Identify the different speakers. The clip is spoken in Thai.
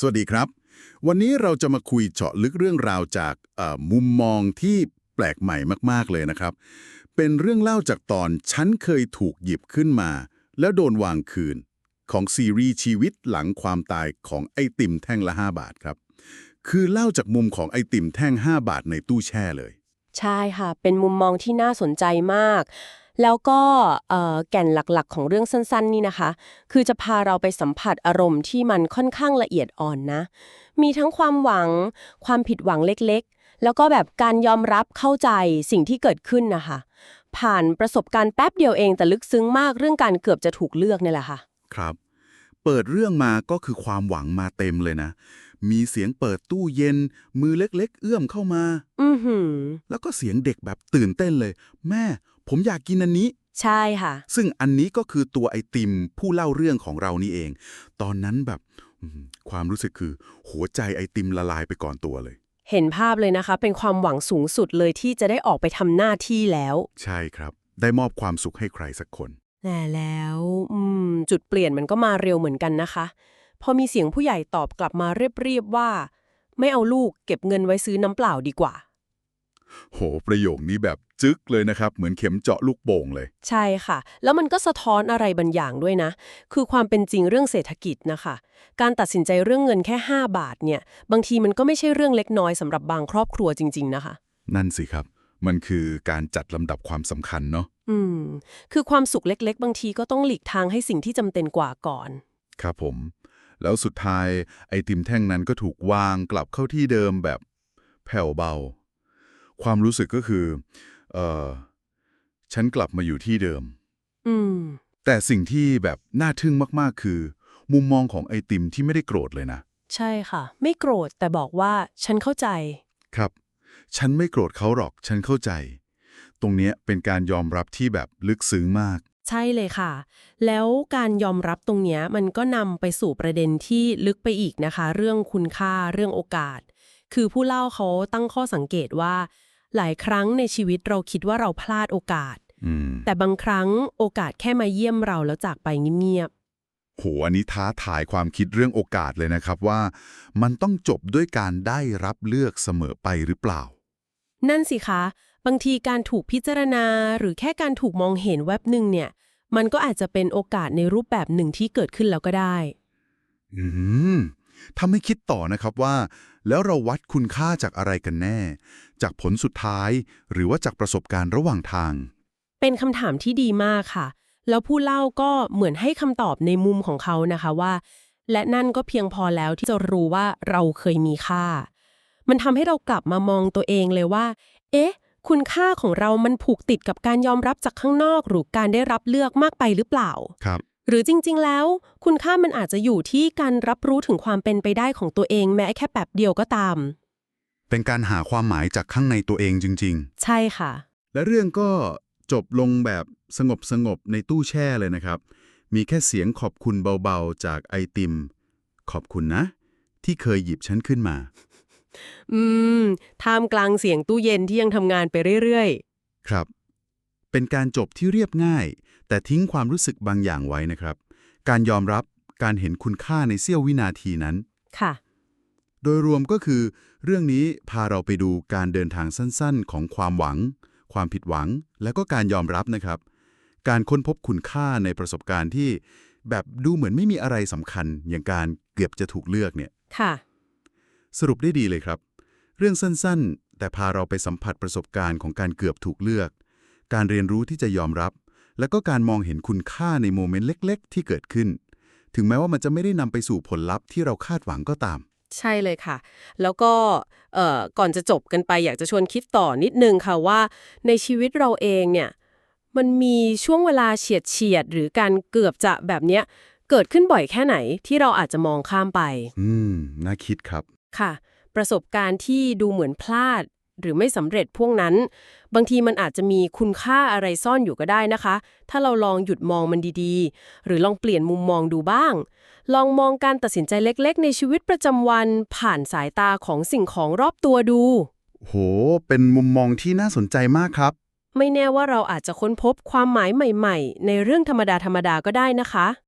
Speaker 1: สวัสดีครับ วันนี้เราจะมาคุยเจาะลึกเรื่องราวจากมุมมองที่แปลกใหม่มาก ๆ เลยนะครับ เป็นเรื่องเล่าจากตอนฉันเคยถูกหยิบขึ้นมา แล้วโดนวางคืน ของซีรีส์ชีวิตหลังความตายของไอติมแท่งละ 5 บาทครับ คือเล่าจากมุมของไอติมแท่ง 5 บาทในตู้แช่เลย
Speaker 2: ใช่ค่ะ เป็นมุมมองที่น่าสนใจมาก แล้วก็เอ่อแก่นหลักๆ ของเรื่องสั้นๆ นี่นะคะ คือจะพาเราไปสัมผัสอารมณ์ที่มันค่อนข้างละเอียดอ่อนนะ มีทั้งความหวัง ความผิดหวังเล็กๆ แล้วก็แบบการยอมรับเข้าใจสิ่งที่เกิดขึ้นนะคะ ผ่านประสบการณ์แป๊บเดียวเองแต่ลึกซึ้งมากเรื่องการเกือบจะถูกเลือกนี่แหละค่ะ
Speaker 1: ครับ เปิดเรื่องมาก็คือความหวังมาเต็มเลยนะมีเสียงเปิดตู้เย็น มือเล็ก ๆ เอื้อมเข้ามา
Speaker 2: อือหือ
Speaker 1: แล้วก็เสียงเด็กแบบตื่นเต้นเลย แม่ ผมอยากกินอันนี้
Speaker 2: ใช่ค่ะ
Speaker 1: ซึ่งอันนี้ก็คือตัวไอติมผู้เล่าเรื่องของเรานี่เอง ตอนนั้นแบบอืมความรู้สึกคือ หัวใจไอติมละลายไปก่อนตัวเลย
Speaker 2: เห็นภาพเลยนะคะ เป็นความหวังสูงสุดเลยที่จะได้ออกไปทำหน้าที่แล้ว
Speaker 1: ใช่ครับ ได้มอบความสุขให้ใครสักคน
Speaker 2: แต่แล้วอืมจุดเปลี่ยนมันก็มาเร็วเหมือนกันนะคะ พอมีเสียงผู้ใหญ่ตอบกลับมาเรียบๆว่า ไม่เอาลูกเก็บเงินไว้ซื้อน้ำเปล่าดีกว่า
Speaker 1: โห ประโยคนี้แบบจึ๊กเลยนะครับ เหมือนเข็มเจาะลูกโป่งเลย
Speaker 2: ใช่ค่ะ แล้วมันก็สะท้อนอะไรบางอย่างด้วยนะ คือความเป็นจริงเรื่องเศรษฐกิจนะคะ การตัดสินใจเรื่องเงินแค่ 5 บาทเนี่ย บางทีมันก็ไม่ใช่เรื่องเล็กน้อยสำหรับบางครอบครัวจริง ๆ นะคะ
Speaker 1: นั่นสิครับ มันคือการจัดลำดับความสำคัญเนาะ
Speaker 2: อืม คือความสุขเล็ก ๆ บางทีก็ต้องหลีกทางให้สิ่งที่จำเป็นกว่าก่อน
Speaker 1: ครับผม แล้วสุดท้ายไอติมแท่งนั้นก็ถูกวางกลับเข้าที่เดิมแบบแผ่วเบา ความรู้สึกก็คือเออฉันกลับมาอยู่ที่เดิม
Speaker 2: อืม
Speaker 1: แต่สิ่งที่แบบน่าทึ่งมาก ๆ คือ มุมมองของไอติมที่ไม่ได้โกรธเลยนะ
Speaker 2: ใช่ค่ะ ไม่โกรธแต่บอกว่าฉันเข้าใจ
Speaker 1: ครับ ฉันไม่โกรธเขาหรอก ฉันเข้าใจ ตรงเนี้ยเป็นการยอมรับที่แบบลึกซึ้งมาก
Speaker 2: ใช่เลยค่ะ แล้วการยอมรับตรงเนี้ยมันก็นำไปสู่ประเด็นที่ลึกไปอีกนะคะ เรื่องคุณค่าเรื่องโอกาส คือผู้เล่าเขาตั้งข้อสังเกตว่า หลายครั้งในชีวิตเราคิดว่าเราพลาดโอกาส
Speaker 1: อืม
Speaker 2: แต่บางครั้งโอกาสแค่มาเยี่ยมเราแล้วจากไปเงียบ
Speaker 1: โหอันนี้ท้าทายความคิดเรื่องโอกาสเลยนะครับว่า มันต้องจบด้วยการได้รับเลือกเสมอไปหรือเปล่า
Speaker 2: ๆนั่นสิคะ บางทีการถูกพิจารณาหรือแค่การถูกมองเห็นแวบหนึ่งเนี่ย มันก็อาจจะเป็นโอกาสในรูปแบบหนึ่งที่เกิดขึ้นแล้วก็ได้
Speaker 1: อืมทำให้คิดต่อนะครับว่า แล้วเราวัดคุณค่าจากอะไรกันแน่ จากผลสุดท้าย หรือว่าจากประสบการณ์ระหว่างทาง
Speaker 2: เป็นคำถามที่ดีมากค่ะ แล้วผู้เล่าก็เหมือนให้คำตอบในมุมของเขานะคะว่า และนั่นก็เพียงพอแล้วที่จะรู้ว่าเราเคยมีค่า มันทำให้เรากลับมามองตัวเองเลยว่า เอ๊ะ คุณค่าของเรามันผูกติดกับการยอมรับจากข้างนอก หรือการได้รับเลือกมากไปหรือเปล่า
Speaker 1: ครับ
Speaker 2: หรือจริง ๆ แล้ว คุณค่ามันอาจจะอยู่ที่การรับรู้ถึงความเป็นไปได้ของตัวเองแม้แค่แป๊บเดียวก็ตาม
Speaker 1: เป็นการหาความหมายจากข้างในตัวเองจริง
Speaker 2: ใช่ค่ะ
Speaker 1: ๆ และเรื่องก็จบลงแบบสงบสงบๆในตู้แช่เลยนะครับ มีแค่เสียงขอบคุณเบาๆ จากไอติม ขอบคุณนะ ที่เคยหยิบฉันขึ้นมา
Speaker 2: อืมท่ามกลางเสียงตู้เย็นที่ยังทำงานไปเรื่อย
Speaker 1: ครับ เป็นการจบที่เรียบง่าย แต่ทิ้งความรู้สึกบางอย่างไว้นะครับ การยอมรับการเห็นคุณค่าในเสี้ยววินาทีนั้น
Speaker 2: ๆค่ะ
Speaker 1: โดยรวมก็คือ เรื่องนี้พาเราไปดูการเดินทางสั้นๆ ของความหวัง ความผิดหวัง และก็การยอมรับนะครับ การค้นพบคุณค่าในประสบการณ์ที่ แบบดูเหมือนไม่มีอะไรสำคัญ อย่างการเกือบจะถูกเลือกเนี่ย
Speaker 2: ค่ะ
Speaker 1: สรุปได้ดีเลยครับ เรื่องสั้นๆ แต่พาเราไปสัมผัสประสบการณ์ของการเกือบถูกเลือก การเรียนรู้ที่จะยอมรับ และก็การมองเห็นคุณค่าในโมเมนต์เล็ก ๆ ที่เกิดขึ้น ถึงแม้ว่ามันจะไม่ได้นำไปสู่ผลลัพธ์ที่เราคาดหวังก็ตาม
Speaker 2: ใช่เลยค่ะ แล้วก็เอ่อก่อนจะจบกันไปอยากจะชวนคิดต่อนิดนึงค่ะว่าในชีวิตเราเองเนี่ยมันมีช่วงเวลาเฉียดเฉียดๆหรือการเกือบจะแบบเนี้ยเกิดขึ้นบ่อยแค่ไหนที่เราอาจจะมองข้ามไป
Speaker 1: อืม น่าคิดครับ
Speaker 2: ค่ะ ประสบการณ์ที่ดูเหมือนพลาด หรือไม่สำเร็จพวกนั้น บางทีมันอาจจะมีคุณค่าอะไรซ่อนอยู่ก็ได้นะคะ ถ้าเราลองหยุดมองมันดีๆ หรือลองเปลี่ยนมุมมองดูบ้าง ลองมองการตัดสินใจเล็กๆ ในชีวิตประจำวันผ่านสายตาของสิ่งของรอบตัวดู
Speaker 1: โห เป็นมุมมองที่น่าสนใจมากครับ
Speaker 2: ไม่แน่ว่าเราอาจจะค้นพบความหมายใหม่ ๆ ในเรื่องธรรมดาๆก็ได้นะคะ